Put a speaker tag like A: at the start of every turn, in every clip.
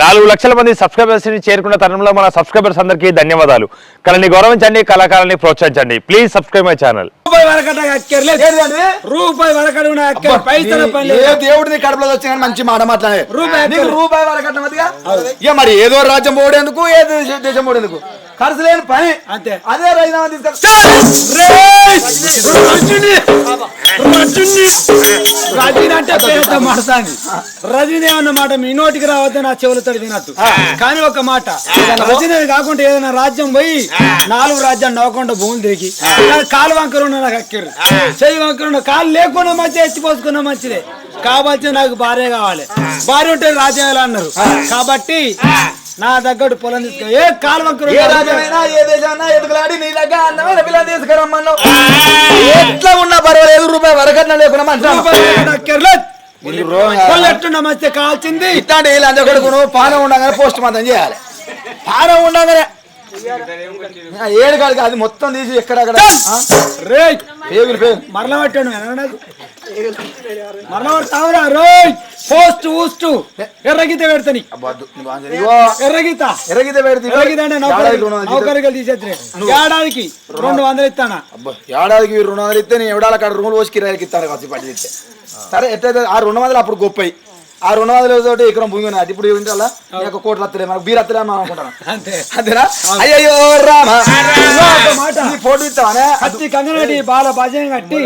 A: నాలుగు లక్షల మంది సబ్స్క్రైబర్స్ని చేరుకున్న తరంలో మన సబ్స్క్రైబర్స్ అందరికీ ధన్యవాదాలు. కళని గౌరవించండి కళాకారాన్ని ప్రోత్సహించండి. ప్లీజ్ సబ్స్క్రైబ్ మై ఛానల్
B: రూపాయి
C: మంచి మాట మాట్లాడే.
B: రూపాయి
C: రూపాయి మరి ఏదో రాజ్యం పోడేందుకు ఏదో దేశం పోడేందుకు? ఖర్చు లేని పని.
B: అంతే.
C: అదే
B: రజనీ రజనీ అంటే పేరుతో మడతాంది రజనీ అన్న మాట మీ నోటికి రావద్దని నా చెవులతో వినద్దు. కానీ ఒక మాట. రజనీ కాకుండా ఏదైనా రాజ్యం పోయి నాలుగు రాజ్యాలు నవ్వకుండా భూములు దిగి కాలు వంకరు నాకు అక్కరు చెయ్యి వంకరు కాలు లేకుండా మంచిగా ఎత్తిపోసుకున్న మంచిదే. కాబట్టి నాకు భార్య కావాలి. భార్య ఉంటే రాజ్యం ఎలా అన్నారు కాబట్టి నా దగ్గర పొలం తీసుకో ఏ కాలు వంకరు
C: ఏ
B: ఉన్న
C: రాజ్యమైనా ఏ దేశమైనా ఎదుగులాడి నీ దగ్గర అందమైన పిల్లలు తీసుకురమ్మన్నావు. ఎట్లా ఉన్నా పర్వాలేదు రూపాయి వరకట్న లేకుండా మంచి
B: మధ్య కాల్చింది.
C: ఇట్లాంటి లంచ కొడుకును పానం ఉండగానే పోస్ట్ మాత్రం చేయాలి. పానం ఉండగానే. ఏడు కాడికి అది మొత్తం తీసి ఎక్కడక్కడ ఆ?
B: రే
C: పేగులు పేగులు.
B: మరల పట్టాను రోయ్! Post oust! ఎర్రగీత పెడతాని. ఎర్రగీత.
C: ఎర్రగీత పెడితే
B: ఎర్రగీత అంటే
C: ఏడాదికి రెండు వందలు జీతం.
B: నౌకరికలు తీసేద్దరే. ఏడాదికి రెండు వందలు ఇస్తానా?
C: ఏడాదికి రెండు వందలు ఇస్తే నేను ఎవడాల కాడ రూములు పోసి కిరాయికి ఇస్తాను పట్టి సరే ఎట్లయితే ఆ రెండు వందలు అప్పుడు గొప్పయి. ఆ రెండు వందల తోటి ఇక్కడ భూమి ఉన్నది ఇప్పుడు ఏంటల్లా నీకు కోట్లు వస్తలే మనకు బీర్ వస్తలే మనం అనుకుంటాను
B: అంతే
C: అంతేనా అయ్యయ్యో రామ
B: ఇదిగో ఒక మాట
C: ఈ ఫోటో ఇస్తావానే
B: కత్తి కంగనటి బాల భజన కట్టి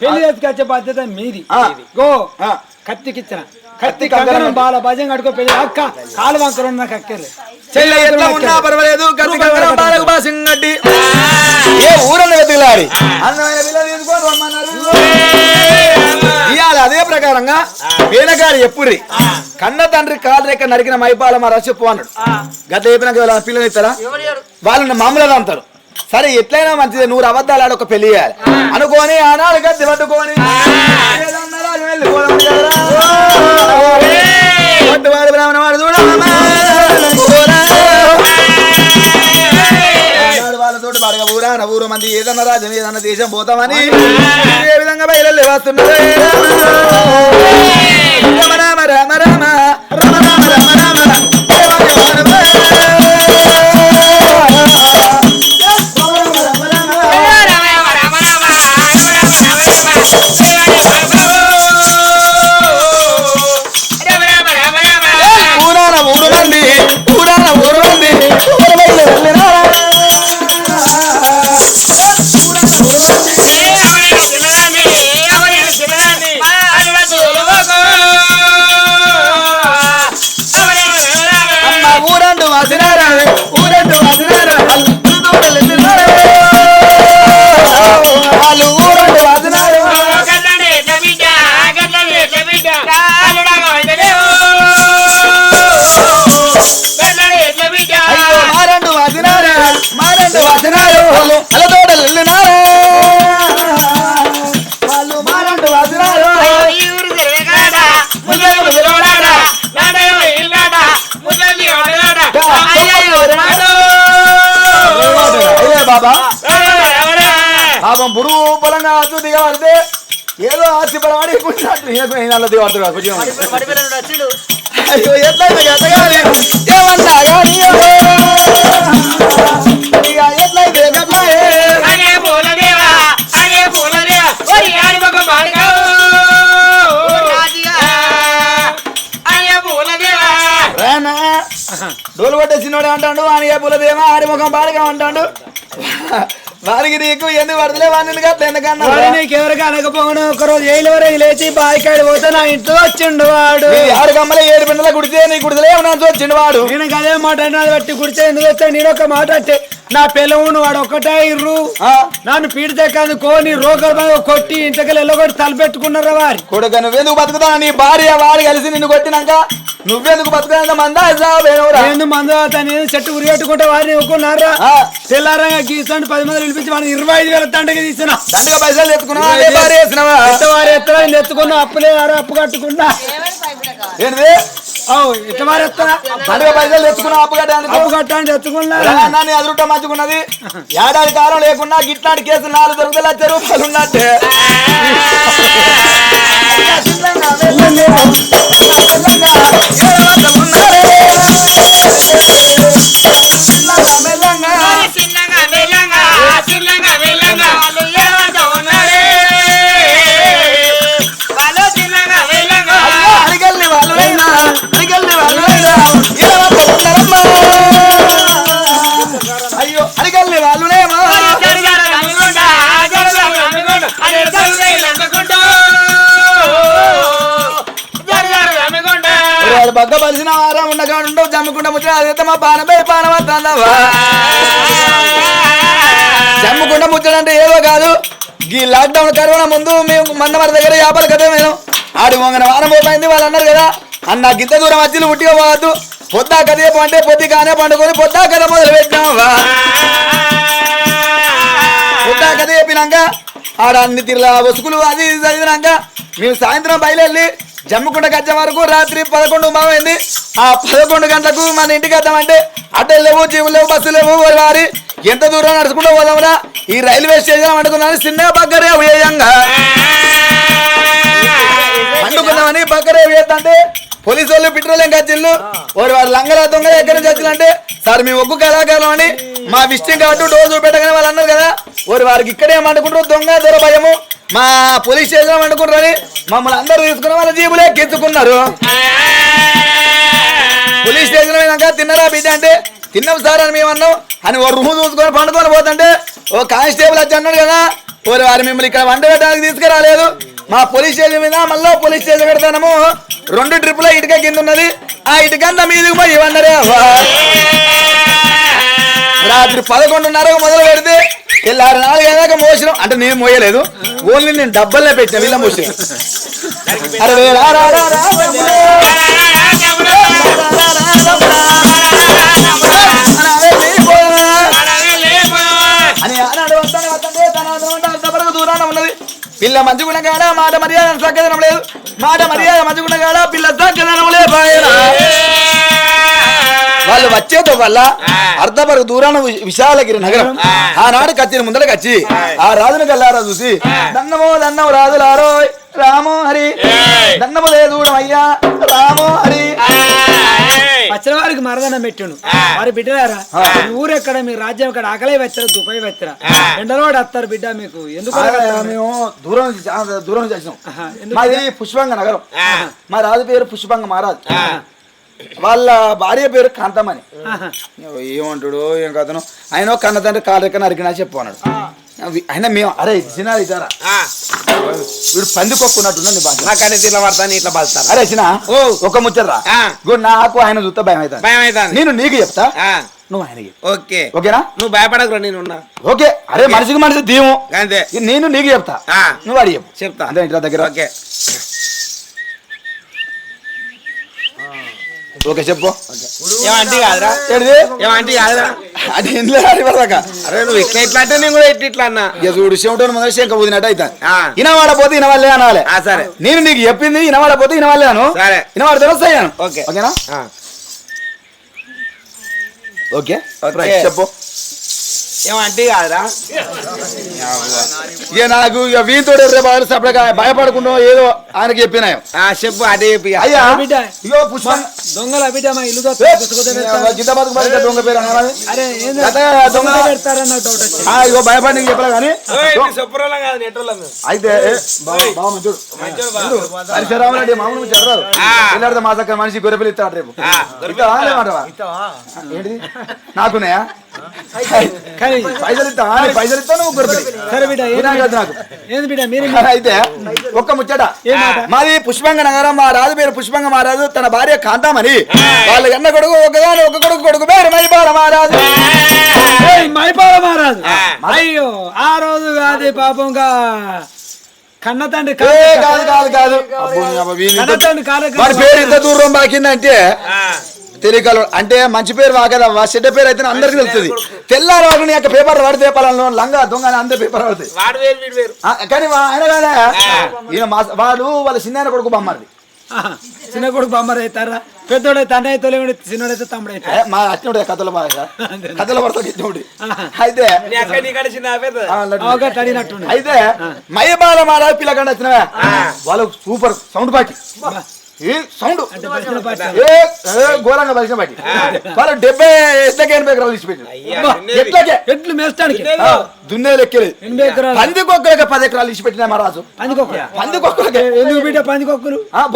B: పెళ్ళి ఎత్తుకొచ్చే బాధ్యత మీది
C: ఆ.
B: గో
C: ఆ.
B: కత్తికిచ్చిన కత్తి కంగనం బాల భజన కట్టుకో పెళ్ళి అక్క. కాలు వంకరు నాకు అక్కర్లేదు
C: చెల్లె ఎట్లా ఉన్నా పర్వాలేదు. గట్టి కంగరం బాలకు బాసింగట్టి ఏ ఊరన్న వెతుకులాడి అందమైన పిల్లలు తీసుకొని రమ్మన్నారు. ఇవాళ అదే ప్రకారంగా వేలగాడు ఎప్పురి కన్న తండ్రి కాలు రెక్క నరికిన మైపాల మా చెప్పు అన్నాడు. గత చెప్పినాక పిల్లలు ఇస్తారా? వాళ్ళు మామూలుగా అంటారు. సరే ఎట్లయినా మంచిది. నూరు అబద్ధాలు ఆడ ఒక పెళ్ళి చేయాలి. అనుకోని ఆనాడు గద్దె పట్టుకొని తెలంగాణ ఊరు మంది ఏదన్న రాజ్యం ఏదన్న దేశం పోతామని ఏ విధంగా బయలు వస్తున్నారు రామ రామ రామ రామ రామ రామ రామ. కదా. కొంచెం అయ్యో ఎత్తగాని ఏమన్నా కానీ ఇక ఎట్లయితే డోలు కొట్టేసినోడే అంటాడు వాని ఏ పులదేమో ఆడి ముఖం బాడిగా అంటాడు. వారికి నీకు ఎందుకు పడతలే వాడిని గట్ల ఎందుకన్నా
B: వాడు నీకు ఎవరికి అనకపోవడం ఒక రోజు ఏలవరే లేచి బాయికాడు పోతే నా ఇంట్లో వచ్చిండు వాడు.
C: ఆరు కమ్మల ఏడు పిండల కుడితే నీ కుడితలే ఉన్నా వచ్చిండు వాడు.
B: నేను అదే మాట అన్నది బట్టి కుడితే ఎందుకు వచ్చాను నేను ఒక మాట అంటే నా పిల్లవును వాడు ఒక్కటే ఇర్రు.
C: ఆ,
B: నన్ను పీడితే కాదు కోని బాగా కొట్టి ఇంతకలు ఎల్లగొట్టి తలపెట్టుకున్నారా వారి?
C: కొడుక నువ్వెందుకు బతుకుతా నీ భార్య వాడు కలిసి నిన్ను కొట్టినాక నువ్వెందుకు బతుకుతా మందా వేనవురా
B: నేను మందు? నేను చెట్టు ఉరిగట్టుకుంటే వారిని ఒక్కున్నారా తెల్లారంగా గీసండి పది మంది పిలిపించి వాడిని ఇరవై ఐదు వేల తండకి తీసిన.
C: దండగా పైసలు
B: వారు ఎత్తరా? ఎత్తుకున్నా అప్పులే అప్పు కట్టుకున్నా.
C: ఎట్లా పైసలు కట్టడానికి? మంచుకున్నది ఏడాది కాలం లేకుండా గిట్లాంటి కేసు నాలుగు దొరుకుతా లక్ష రూపాయలు ఉన్నట్టే. తెలంగాణ ఉండగా ముచ్చట అదే మా పానపై పానవద్దన్నవా జమ్ముకుంట ముచ్చట అంటే ఏదో కాదు. ఈ లాక్డౌన్ కరోనా ముందు మేము మందమర దగ్గర వ్యాపారం కదా మేము ఆడు వంగన వారం పోయింది వాళ్ళు అన్నారు కదా. అన్న గింత దూరం వచ్చి ఉట్టిగా పోవద్దు. పొద్దా కదే పంటే పొద్దు కానే పండుకొని పొద్దా కథ మొదలు పెట్టినావా పొద్దా కథ చెప్పినాక ఆడ అన్ని తిరలా వసుకులు అది చదివినాక మేము సాయంత్రం బయలుదేరి జమ్ముకుంట గజ్జ వరకు రాత్రి పదకొండు మామైంది ఆ పదకొండు గంటలకు మన ఇంటికి వద్దామంటే అడ్డలు లేవు జీవులు లేవు బస్సు లేవు వారి. ఎంత దూరం నడుచుకుంటూ పోదామరా? ఈ రైల్వే స్టేషన్ అనుకున్నాను చిన్న బగ్గరే వేయంగా పండుకుందామని బగ్గరే వేద్దంటే పోలీసు వాళ్ళు పెట్రోలియం కచ్చిళ్ళు వారు వారు లంగల దొంగ ఎక్కడి నుంచి వచ్చిందంటే సార్ మీ ఒగ్గు కళాకారం అని మా విషయం కాబట్టి డోర్ చూపెట్టగానే వాళ్ళు అన్నారు కదా వారు వారికి ఇక్కడే ఏమనుకుంటారు దొంగ దొర భయము. మా పోలీస్ స్టేషన్ అనుకుంటారని మమ్మల్ని అందరూ తీసుకున్న వాళ్ళ జీబులే ఎక్కించుకున్నారు. పోలీస్ స్టేషన్ అయినాక తిన్నరా బిడ్డ అంటే తిన్నాం సార్ అని మేము అన్నాం. అని ఓ రూమ్ చూసుకొని పండుకొని పోతుంటే ఓ కానిస్టేబుల్ వచ్చి అన్నాడు కదా ఓరి వారు మిమ్మల్ని ఇక్కడ వంట పెట్టడానికి తీసుకురాలేదు. మా పోలీస్ స్టేషన్ మీద మళ్ళీ పోలీస్ స్టేషన్ పెడతాము రెండు ట్రిప్పుల ఇటుక కింద ఉన్నది. ఆ ఇటుకంతా మీదికి పోయి ఇవ్వండి రాత్రి పదకొండున్నర మొదలు పెడితే తెల్లారి నాలుగు అయ్యాక మోసినాం. అంటే నేను మోయలేదు. ఓన్లీ నేను డబ్బల్లే పెట్టిన వీళ్ళ మోసిన. అరే రా రా రా రా అని ఆనాడు వస్తాను వస్తాను తన అంతవరకు దూరాన ఉన్నది. పిల్ల మంచుకున్న కాడ మాట మర్యాద సక్కదనం లేదు. మాట మర్యాద మంచుకున్న కాడ పిల్ల సక్కదనం లేదు వాళ్ళు వచ్చేతో వల్ల అర్ధపరకు దూరాన విశాలగిరి నగరం. ఆనాడు కచ్చిన ముందర కచ్చి ఆ. రాజుని కల్లారా చూసి దన్నమో దన్నము రాజులారో రామో హరి. దన్నము లేదూడం అయ్యా రామో హరి.
B: వచ్చిన వారికి మరదనం పెట్టిండు. వారి బిడ్డలారా మీ ఊరు ఎక్కడ మీ రాజ్యం ఎక్కడ? ఆకలే వెచ్చరా దుబాయ్ వెచ్చరా ఎండలోడు వస్తారు బిడ్డ మీకు. ఎందుకు
C: మేము దూరం దూరం
B: ఎందుకు
C: మాది పుష్పంగ నగరం. మా రాజు పేరు పుష్పంగ మహారాజ్. వాళ్ళ భార్య పేరు కాంతమని. ఏమంటాడు ఏం కథను. ఆయన కన్న తండ్రి కాలు ఎక్క నరికినా చెప్పు అన్నాడు. అయినా మేము అరే చిన్న ఇచ్చారా వీడు పంది కొక్కున్నట్టున్నా నీ బాధ
D: నాకనే తిట్ల పడతాను ఇట్లా
C: అరే
D: ఓ.
C: ఒక ముచ్చరా నాకు ఆయన చూస్తే భయం అవుతాను
D: భయం అవుతాను
C: నేను నీకు చెప్తా. నువ్వు ఆయనకి.
D: ఓకే.
C: ఓకేనా?
D: నువ్వు భయపడకురా నేను ఉన్నా.
C: ఓకే. అరే మనిషికి మనిషి దీము.
D: అంతే.
C: నేను నీకు చెప్తా. నువ్వు అడిగి
D: చెప్తా.
C: అంతే ఇంటి దగ్గర.
D: ఓకే.
C: ఓకే చెప్పు.
D: ఏమంటే కాదురా?
C: ఏంటిది?
D: ఏమంటే కాదురా?
C: అది ఇంట్లో అడిపడదాకా
D: అరే నువ్వు ఇట్లా ఇట్లా అంటే నేను కూడా ఇట్లా ఇట్లా అన్నా.
C: ఇక చూడు చెమటోని మొదలు శంక ఊదినట్టు అవుతాను
D: ఆ.
C: ఇనవాడపోతే ఇనవాళ్ళే అనాలి.
D: సరే.
C: నేను నీకు చెప్పింది ఇనవాడపోతే ఇనవాళ్ళే అను.
D: సరే.
C: ఇనవాడితే వస్తాను
D: ఓకే.
C: ఓకేనా? ఓకే. చెప్పు.
D: ఏమంటే కాదురా.
C: ఇక నాకు ఇక వీంతో రేపు సపరేట్గా భయపడకుండా ఏదో ఆయనకి చెప్పినాయం
D: ఆ చెప్పు అదే చెప్పు.
C: అయ్యా
B: బిడ్డ.
C: ఇగో పుష్ప.
B: దొంగల బిడ్డ మా ఇల్లు
C: దొంగ పేరు ఇగో భయపడి నీకు చెప్పలే కానీ. అయితే మామూలు చదరాదు మా దగ్గర మనిషి గొర్రెపిల్లి ఇస్తాడు రేపు. ఏంటిది? నాకున్నాయా?
B: కానీ
C: పైసలు ఇస్తావా నీ పైసలు ఇస్తావు నువ్వు గొర్రెపిల్లి
B: సరే బిడ్డ ఏంది
C: వినాయక నాకు.
B: ఏంది బిడ్డ? మీరు
C: అయితే ఒక్క ముచ్చట.
B: ఏ మాట?
C: మాది పుష్పంగ నగరం మా రాజు పేరు పుష్పంగ మహారాజు తన భార్య కాంతామణి. వాళ్ళ ఎన్న కొడుకు ఒకగాని ఒక కొడుకు కొడుకు పేరు మైపాల మహారాజు.
B: ఏయ్, మైపాల మహారాజు. అయ్యో ఆ రోజు కాదు పాపంగా కన్న తండ్రి
C: కాదు కాదు కాదు ఇంత- వాడి పేరు ఎంత దూరం బాకిందంటే.
D: ఆ,
C: తెలియకలు అంటే మంచి పేరు వాకదవ్వా చెడ్డ పేరు అయితే అందరికి తెలుస్తుంది. తెల్లారు యొక్క పేపర్ పడితే పలానా లంగా దొంగ అని అందరి పేపర్ పడుతుంది
D: వాడు వేరు వీడు వేరు.
C: ఆ, కానీ వా- ఆయన కాదా ఈయన మా వాడు వాళ్ళ చిన్న కొడుకు బొమ్మది
B: చిన్న కొడుకు బొమ్మరు అవుతారా? పెద్దోడు తండ్రి అయితే చిన్నోడైతే తమ్ముడు అవుతారు
C: మా అచ్చినోడు కథల బాగా కథల పడతా ఇచ్చినోడు
B: ఆహా.
C: అయితే అయితే మయబాల మారా పిల్లకండి వచ్చినవా. వాళ్ళు సూపర్ సౌండ్ పార్టీ. ఏ సౌండ్? ఘోరంగా పార్టీ వాళ్ళు డెబ్బై ఎట్లకి ఎనభై ఎకరాలు ఎట్లకే?
B: ఎట్లు మేస్తానికి?
C: దున్నేది. లెక్కలేదు
B: ఎనభై ఎకరాలు.
C: పందికొక్కలకి పది ఎకరాలు ఇచ్చి పెట్టినా మహారాజు
B: పందికొక్కరు
C: పందికొక్కలకి
B: ఎందుకు బిడ్డ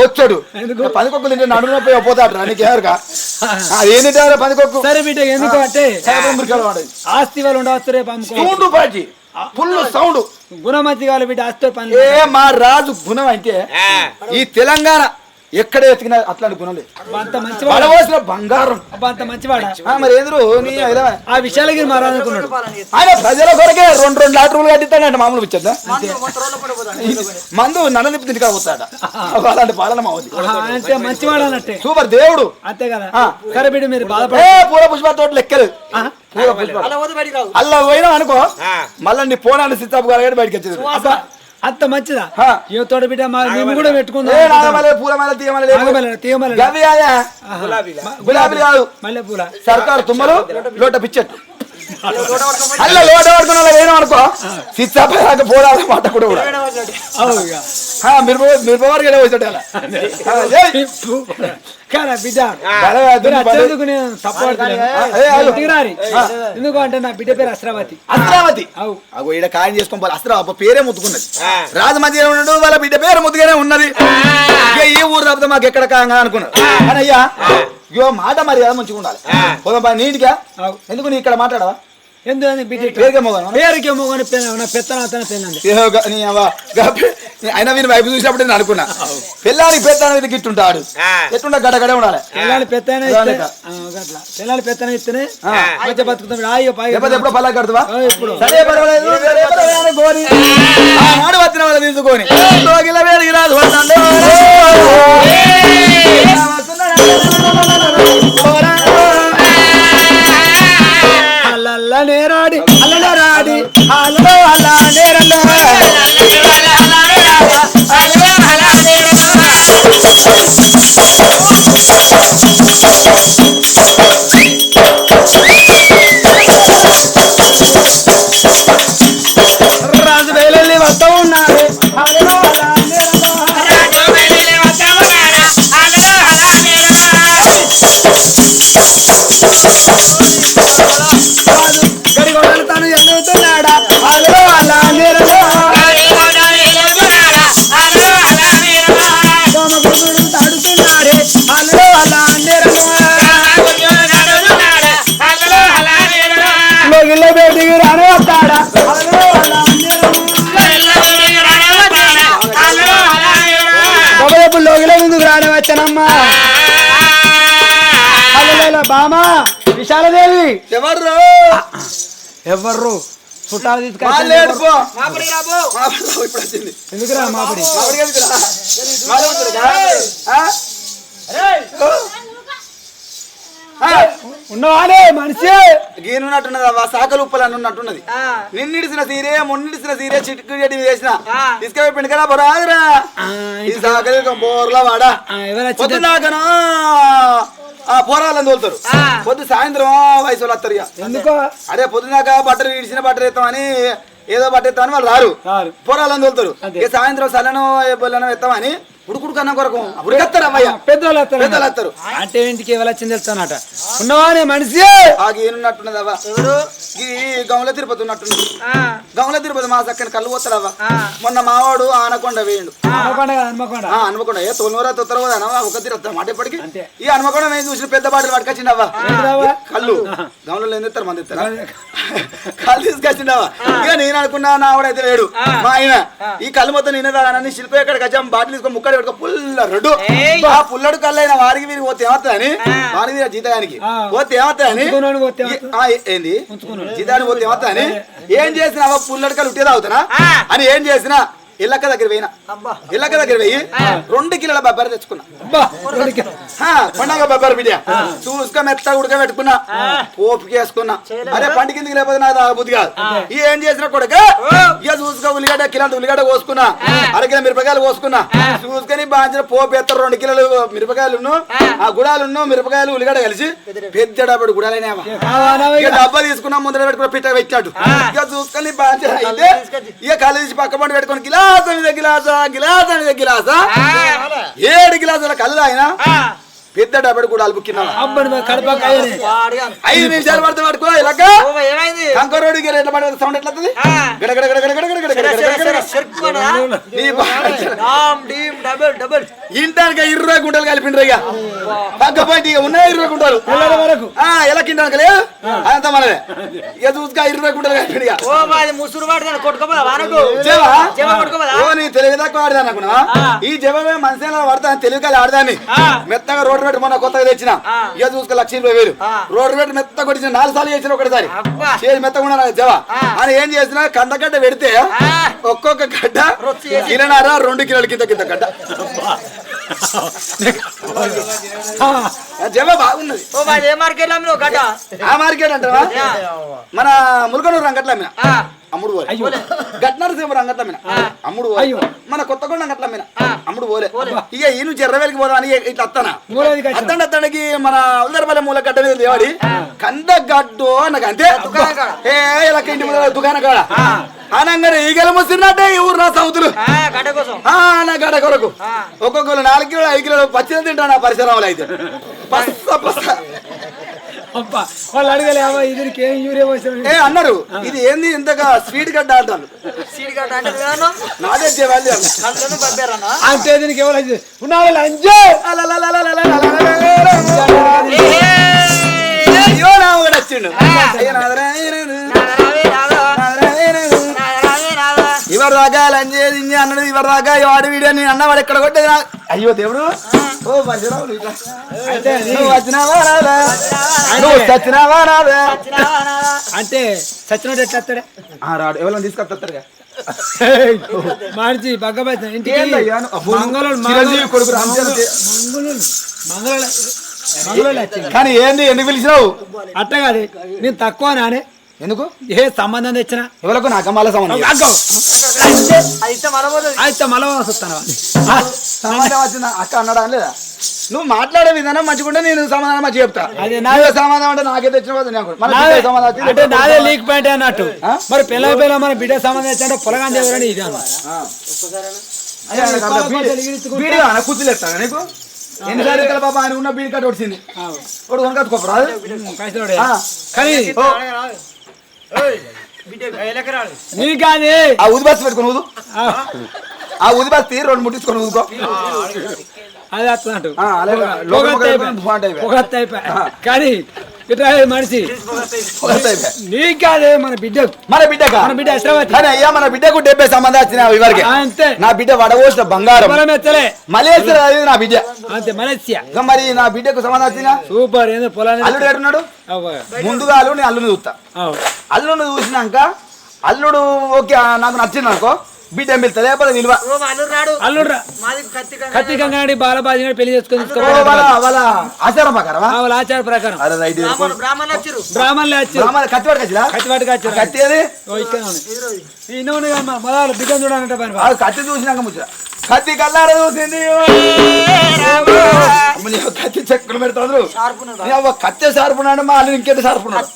C: బొచ్చాడు.
B: ఎందుకు?
C: పందికొక్కలు తింటే నడున పోయి పోతాడు నీకు ఎవరుగా ఏంటి పందికొక్కు
B: సరే బిడ్డ ఎందుకు అంటే ఆస్తి వాళ్ళు ఉండవచ్చు రేపు
C: ఫుల్ సౌండ్.
B: గుణమతి కావాలి బిడ్డ ఆస్తి పని
C: ఏ మా రాజు గుణం అంటే ఈ తెలంగాణ ఎక్కడ ఎతికినా అట్లాంటి గుణం లేదు. పడవలసిన బంగారం.
B: అంత మంచివాడా?
C: మరి నీ
B: ఆ అనుకున్నాడు.
C: ఆయన ప్రజల కొరకే రెండు రెండు లాటరీలు కట్టిస్తాడంటే మామూలు ఇచ్చేద్దా మందు నన్ను తిప్పి తిండి పోతాడ అలాంటి పాలన మావది
B: అంటే మంచివాడు అన్నట్టే.
C: సూపర్ దేవుడు.
B: అంతే కదా?
C: ఆ.
B: సరే బిడ్డ మీరు బాధపడ
C: పూల పుష్ప తోట లెక్కలు పూల పుష్ప అల్లా పోయినా అనుకో మళ్ళీ నీ పోనాన్ని సిత్తాపు కలగడి బయటకి వచ్చేది
B: అంత మంచిదా. ఏ తోట బిడ్డ మా మేము కూడా.
C: గులాబీలు కాదు?
B: మల్లె పూల.
C: సర్కారు తుమ్మలు లోట పిచ్చెట్టు. అల్ల లోట పడుకున్న కూడా మిరప మిరపవారు కూడా పోతాడు అలా.
B: కానీ బిడ్డ.
C: బలగా
B: మీరు
C: దున్ని పడి-
B: అత్యందుకు నేను తప్పబడతలేను.
C: ఆ, ఏ, ఆగు.
B: దిగిరారి. ఎందుకు అంటే నా బిడ్డ పేరు అస్రావతి.
C: అస్త్రావతి
B: అవు.
C: అగో ఈడ ఖాయం చేసుకొని పోవాలి అబ్బా పేరే ముద్దుకున్నది. రాజమందిరం ఉన్నాడు వాళ్ళ బిడ్డ పేరు ముద్దుగానే ఉన్నది. ఈ ఊరు తప్పితే మాకు ఎక్కడ కాంగా అనుకున్నారు. కానీ అయ్యా ఇగో మాట మరి మంచిగా ఉండాలి. పోదాం నీటిగా. ఎందుకు నీ ఇక్కడ మాట్లాడవా?
B: ఎందుకని బిడ్డ పేరుకేమో కానీ పెత్తన అతను
C: అయినా వైపు చూసినప్పుడు నేను అనుకున్నా పిల్లానికి పెద్ద అనేది గిట్టుంటాడు ఎట్టుంటా గడ గడే ఉండాలి
B: పిల్లలు పెత్తన పెత్తన ఇస్తేనే బతుకుతాం
C: ఎప్పుడో పల్లా కడుతువా? సరే పర్వాలేదు వచ్చిన వాళ్ళు తీసుకొని లోకిల వేడికి రాదు వస్తాడు.
B: అలానే రాడి అల్లల రాడి అల్లలో అలా నేరల్లో రాజు వేలెల్లి వస్తూ ఉన్నాడు. అల్లలో అల్ల నేరల్లో రాజు అల్లలలో బామా. విశాలదేవి.
C: ఎవరు
B: ఎవర్రు? చుట్టాలు
D: మాపడి
C: వచ్చింది.
B: ఎందుకురా మాపిడి? ఉన్నవానే మనిషి.
C: గీనున్నట్టున్నది సాకలు ఉప్పలు అని ఉన్నట్టున్నది నిన్నిడిసిన సీరే మొన్నిడిసిన సీరే చిటుకు చెట్టు వేసిన. తీసుకెళ్ళి పిండికరా బరాదురా ఈ సాకలు బోర్లా వాడా. పొద్దున్నాకను ఆ పోరాలని తోలుతారు. పొద్దు సాయంత్రం వయసు వాళ్ళు వస్తారు ఇక. అరే పొద్దునాక బట్టలు ఇడిచిన బట్టలు ఎత్తామని ఏదో బట్ట ఎత్తామని వాళ్ళు రారు. పోరాలని తోలుతారు. సాయంత్రం సలను బొల్లను ఎత్తామని ఉడుకుడు కన్నా కొరకు. ఉడికెత్తారు అమ్మయ్య.
B: వస్తారు
C: పెద్దలు వస్తారు.
B: అంటే ఇంటికి ఎవరు వచ్చింది తెలుస్తానట ఉన్నవానే మనిషి.
C: ఆ ఏనున్నట్టున్నది అవ్వ. ఈ గౌల తిరుపతి ఉన్నట్టున్నది. గౌల తిరుపతి మా చక్కని కళ్ళు పోతారవ్వ. మొన్న మావాడు ఆనకొండ వేయండు.
B: హనుమకొండ కదా, హనుమకొండ.
C: ఆ హనుమకొండ. ఏ తొలూరా తొత్తరవదాన ఒక తిరుగుతాం మాట ఇప్పటికి. ఈ హనుమకొండ మేము చూసిన పెద్ద బాటలు పట్టుకొచ్చిండవ్వ.
B: ఏంటిదవ్వ?
C: కళ్ళు. గమనంలో ఏం తెస్తారు? మంది ఇస్తారా కళ్ళు తీసుకొచ్చిండవ్వ. ఇక నేను అనుకున్నా నా ఆవిడైతే లేడు. మా ఆయన ఈ కళ్ళు మొత్తం నేనే తాగానని శిల్ప ఎక్కడికి వచ్చాం బాటిల్ తీసుకొని ముక్కడి పెట్టుకో పుల్ల రెడ్డు ఆ పుల్లడు వారికి వీరికి పోతే ఏమవుతుందని? వారికి వీరి జీతానికి. పోతే ఏమవుతుందని? ఏ- ఏంది? జీతానికి పోతే ఏమవుతుందని? ఏం చేసినా పుల్లడి కళ్ళు తాగుతానా అని ఏం చేసినా ఇల్లక్క దగ్గర పోయినా. ఇల్లక్క దగ్గర పోయి రెండు కిలోల బొబ్బరి తెచ్చుకున్నా. పండగ బొబ్బరి బిడ్డ. చూసుక మెత్త ఉడక పెట్టుకున్నా పోపుకి వేసుకున్నా. అరే పండి కిందికి లేకపోతే నాకు తాగబుద్ధి కాదు. ఏం చేసిన కొడుక ఇక చూసుకో ఉల్లిగడ్డ కిలో ఉల్లిగడ్డ కోసుకున్నా. అరకిలో మిరపకాయలు కోసుకున్నా. చూసుకొని బాగా పోపు ఎత్తారు రెండు కిలోలు మిరపకాయలు ఆ. గుడాలు మిరపకాయలు ఉల్లిగడ్డ కలిసి పెద్ద డబ్బడు గుడాలనేవా? డబ్బా తీసుకున్నా ముందర పెట్టుకున్న పిట్ట పెట్టాడు ఇక చూసుకొని బాగా అయితే ఇక కళ్ళు తీసి పక్క పంట పెట్టుకొని గిలాస మీద గిలాస గిలాస మీద గిలాస ఏడు గిలాసాల కళ్ళు ఆయన పెద్ద డబ్బడు కూడా అలుపుకిన్నా ఐదు ఇరవై గుంటలు కలిపిండ్రయ్యా పక్క పోయి ఉన్నాయి ఇరవై గుంటలు ఎలా కింటానుకలే అంత మనదే ఇక చూసుకో ఇరవై గుంటలు
D: ముసురు
C: ఓ నీ తెలివిదాకా వాడదాను అనుకున్నా ఈ జవాబే మనసేలా వాడతాను తెలివికాయలు ఆడదాన్ని మెత్తగా రోడ్డు పెట్టి మొన్న కొత్తగా తెచ్చిన. ఇక చూసుకో లక్ష ఇరవై వేలు. రోడ్డు పెట్టి మెత్త కొట్టించిన నాలుగు సార్లు చేసిన ఒకటిసారి. చేసి ఉన్నా జవా. అని ఏం చేసినా కందగడ్డ పెడితే. ఒక్కొక్క గడ్డ. కిలోన్నర రెండు కిలోల కింద కింద గడ్డ ఆ జవ బాగున్నది.
D: ఓ మాది ఏ మార్కెట్ అమ్మిన గడ్డ
C: ఆ మార్కెట్ అంటావా?
D: యా.
C: మన ములకనూరు రంగట్ల అమ్మిన. అమ్ముడు పోలే. గట్నరసీమ రంగట్ల అమ్మిన? అమ్ముడు పోలే.
B: అయ్యో.
C: మన కొత్తగూడ రంగట్ల అమ్మిన. అమ్ముడు పోలే. ఇక ఈ నుంచి ఎర్రవేలికి పోదాం అని ఇట్లా అత్తనా. అత్తండి అత్తడికి మన ఉల్దరపల్లి మూల గడ్డ మీద లేవాడి? కంద గడ్డు నాకు అంతే. ఏ ఇలా ఇంటి ముందర దుకాణం కాడ. అనగానే ఈగలు ముసిరినట్టే ఈ ఊరు నా సౌతులు నా గడ కొరకు. ఒక్కొక్కరు నాలుగు కిలోలు ఐదు కిలో పచ్చిన తింటాను ఆ పరిశ్రమలు అయితే.
B: వాళ్ళు ఇదికి ఏం యూరియా
C: ఏ అన్నారు. ఇది ఏంది ఇంతగా స్వీట్ గడ్డ అంటారు.
D: స్వీట్ గడ్డ అంటే
C: నాదే
D: వాళ్ళు
B: అంటే దీనికి ఎవరు
C: ఉన్నారు వచ్చిండు ఇవర్ దాకా లంచ్ ఇన్ని అన్నది ఇవర్ దాకా వాడి వీడియో నేను అన్న వాడు ఎక్కడ కొట్టేది అయ్యో దేవుడు. ఓ
B: అంటే
C: చచ్చినట్టు రాడు. ఎవరైనా తీసుకొస్తాడుగా
B: మార్చి
C: కానీ ఏంది ఎందుకు పిలిచినావు?
B: అట్ట కాదు నేను తక్కువ నానే.
C: ఎందుకు?
B: ఏ సంబంధం తెచ్చినా?
C: ఎవరికి నాకు మళ్ళా సంబంధం.
D: అయితే
B: మళ్ళా వస్తాను
C: సమాధానం వచ్చిందా? అక్క అన్నాడా? అని లేదా నువ్వు మాట్లాడే విధానం మంచిగుంటే నేను సమాధానం మంచి చెప్తా.
B: అదే
C: నా సమాధానం అంటే నాకే తెచ్చిన సమాధానం.
B: అంటే నాదే లీక్ పాయింట్ అన్నట్టు? మరి పిల్ల పిల్ల మన బిడ్డ సంబంధం తెచ్చంటే పొలగాని దేవుడని ఇది అన్న
C: అయ్యా, నాకు? ఎన్నిసార్లు ఇక్కడ బాబా ఆయన ఉన్న బీడి కట్ట వచ్చింది ఒకటి.
B: కానీ నీ కానీ.
C: ఆ ఉది బస్సు పెట్టుకుని ఊదు.
B: ఆ.
C: ఉది బస్సు రెండు ముట్టించుకొని ఊదుకో.
B: అదే అట్లా అంటు కానీ ఇట్లా మనిషి.
C: పొగతాయి ఇవి.
B: నీ కాదే మన బిడ్డ
C: మన బిడ్డక?
B: మన బిడ్డ అశ్రవతి
C: కానీ అయ్యా మన బిడ్డకు డెబ్బై సంబంధం వచ్చిన ఇవరికి
B: అంతే.
C: నా బిడ్డ వడవోసిన బంగారం.
B: మనం ఎత్తలే.
C: మలేసియా అది. నా బిడ్డ.
B: అంతే మలేసియా.
C: ఇంకా మరి నా బిడ్డకు సంబంధం వచ్చిన
B: సూపర్ ఏందో పొలాన్ని
C: అల్లుడు ఎట్టున్నాడు. ముందుగా అల్లుడిని అల్లుని చూస్తా.
B: అవ్వ.
C: అల్లుడిని చూసినాక అల్లుడు ఓకే నాకు నచ్చింది అనుకో. బిడ్డ మిల్త లేకపోతే విలువ
D: అల్లుడు కత్తి
B: కంగాడి బాలబాజీ పెళ్ళి చేసుకుని
C: ఆచారం ప్రకారం
B: వాళ్ళ ఆచార ప్రకారం.
C: అరే రైట్
D: బ్రాహ్మణ బ్రాహ్మణులు
B: వచ్చి
C: కత్తి పట్టుకొచ్చిరా
B: కత్తి పట్టుకొచ్చి
C: కత్తి
B: అది ఇన్నోని మొదలు బిడ్డ చూడాలంటే
C: కత్తి చూసినాక ముచ్చరా కత్తి కల్లార చూసింది? కత్తి చెక్కలు పెడతాండ్రు కత్తి సార్పునాడు మా అల్లు ఇంకెట్టి సార్పున్నాడు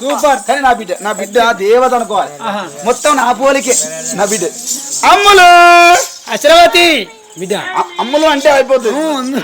B: సూపర్.
C: కానీ నా బిడ్డ నా బిడ్డ దేవత అనుకోవాలి. మొత్తం నా పోలికే నా బిడ్డ. అమ్ములు!
B: అశ్రవతి!
C: అమ్ములు అంటే అయిపోతుంది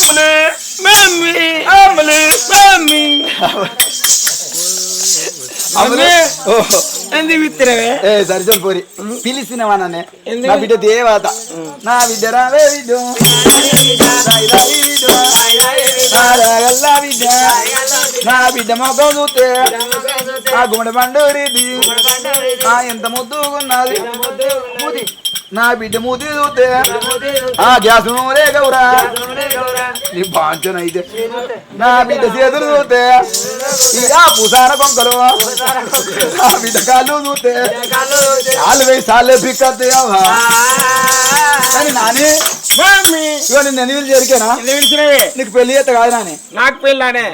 B: Family, family,
C: family, family.
B: ఎందుకు ఇస్తున్నావే
C: ఏ సరిసలు పోరి. పిలిచినవాననే నా బిడ్డ దేవాత. నా బిడ్డ రావే బిడ్డ. నా బిడ్డ మొఖం చూస్తే ఆ గుమ్మడి పండుగ ఎంత ముద్దుగున్నది. నా బిడ్డ మూతి చూస్తే. ఆ గ్యాస్ నూనె గౌరా. నీ బాంచన అయితే. నా బిడ్డ చేతులు చూస్తే. ఇక పుసాన కొంకలు. నా బిడ్డ కాళ్ళు చూస్తే. కాళ్ళు వేసి సార్లే పిక్కద్దు కానీ నాని
D: ఎందుకు పిలిచినవే?
C: నీకు పెళ్ళి చేస్తా కాదు నాని.
D: నాకు పెళ్ళానే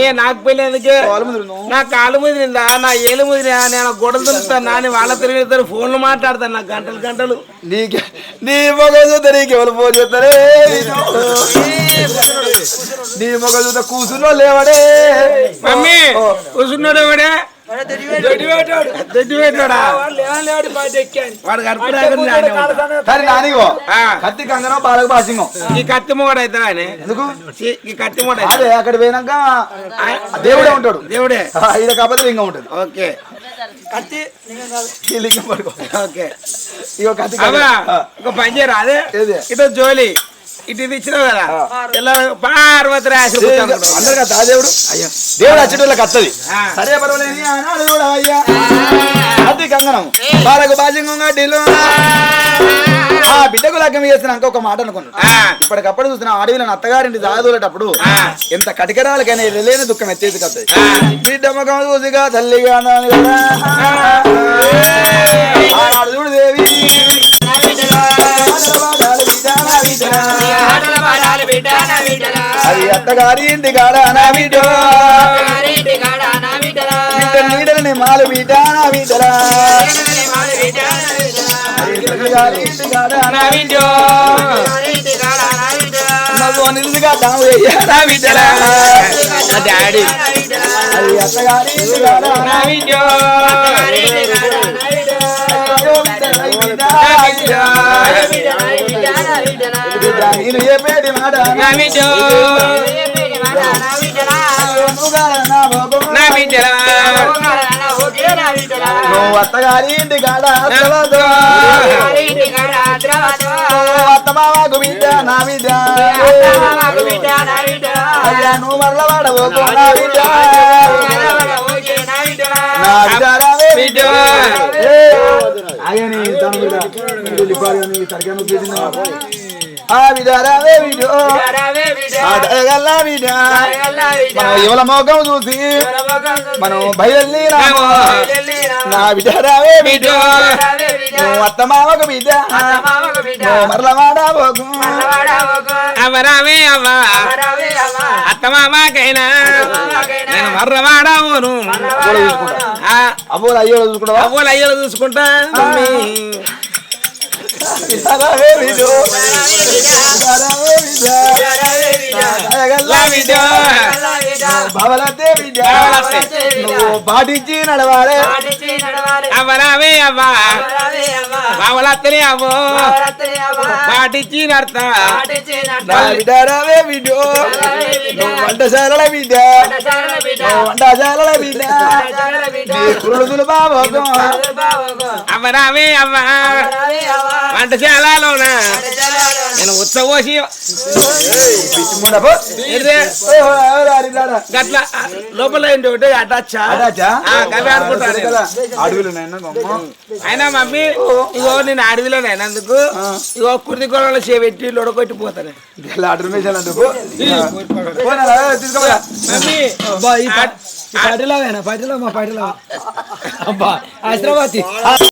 D: ఏ నాకు పెళ్ళి ఎందుకే? నా కాలు ముదిరిందా? నా ఏలు ముదిరా నేను గొడవలు దులుపుతాను నాని వాళ్ళ తిరిగి ఫోన్లు మాట్లాడతాను నాకు గంటలు గంటలు.
C: నీకే నీ మొగ చూస్తే నీకు ఎవరు ఫోన్ చేస్తారే. నీ మొగ చూస్తే కూర్చున్నో లేవడే.
D: మమ్మీ కూర్చున్నాడు ఎవడే.
C: కత్తి కంగనం బాలకు బాసింగం
D: ఈ కత్తి మొగడు అవుతాడా ఆయన?
C: ఎందుకు?
D: ఈ- కత్తి మొగడు
C: అదే అక్కడ పోయినాక దేవుడే ఉంటాడు.
D: దేవుడే.
C: ఆ, ఈడ కాకపోతే లింగం ఉంటుంది.
D: ఓకే.
C: పడుకో
D: ఓకే.
C: ఇగో కత్తి.
D: ఒక పని చేయరా అదే? ఇటు జోలి. ఇటు ఇది ఇచ్చినావు కదా? పార్వతి రాసి
C: అందరు కదా. దేవుడు అయ్యో. దేవుడు వస్తుంది
D: ఆ.
C: సరే పర్వాలేదు అయ్యా. అది కంగనం. బాలకు బాజింగం గడ్డిలో ఆ బిడ్డకు లగ్గం చేసినాక ఒక మాట అనుకున్నాడు
D: ఆ.
C: ఇప్పటికప్పుడు చూసిన అడవిలో అత్తగారింటి దాదోలేటప్పుడు. ఎంత కటికరాలకైనా లేని దుఃఖం ఎత్తేది కత్తది బిడ్డ ముఖం చూసిగా తల్లిగా కదా. చూడు దేవి. అది అత్తగారి ఇంటి కాడ నా బిడ్డ. నీడలని మాలు బిడ్డ నా బిడ్డరా దాము నా
D: డాడీ.
C: అది అత్తగారి ఇంటి కాడ నా అయ్యో బిడ్డ, నేను చెప్పేది మాట నా నువ్వుగా నా భోగం. నువ్వు అత్తగారి ఇంటి కాడ అత్త మామకు బిడ్డ నా బిడ్డ అయ్యా నువ్వు మరల వాడబోకు నా బిడ్డ ఆయని తరగతి ఎవల మోకం చూసి మనం బయలుదేరాము నా బిడ్డ రావే బిడ్డ నువ్వు అత్త మామకు బిడ్డ మరల వాడబోకు
D: అవరావే అవ్వ అత్తమామాకైనా నేను మర్రవాడావును
C: అబ్బోలు అయ్యో చూసుకుంటావా
D: అవ్వలు అయ్యలు చూసుకుంటా
C: నువ్వు పాటించి నడవాలే
D: అవరావే అవ్వ బావలత్తనే అవ్వో పాటించి నడతా
C: నా బిడ్డ నువ్వు వంటశాలల బిడ్డ వంటశాలల బిడ్డ నీ కురుడుదులు బాబోకు
D: అవరావే అవ్వ వంటశాలలోన నేను ఉత్సవోసి గట్ల లోపల ఏంటి ఒకటి? అటాచా? అనుకుంటాను
C: గమ్మ?
D: అయినా మమ్మీ ఇగో నేను అడవిలో నేనందుకు ఇగో కుర్తి కొలలో చేపెట్టి లొడకొట్టి పోతాను మమ్మీ
B: అబ్బా ఈ పాటిలో పాటిలో మా పాటిలో అబ్బా హైదరాబాద్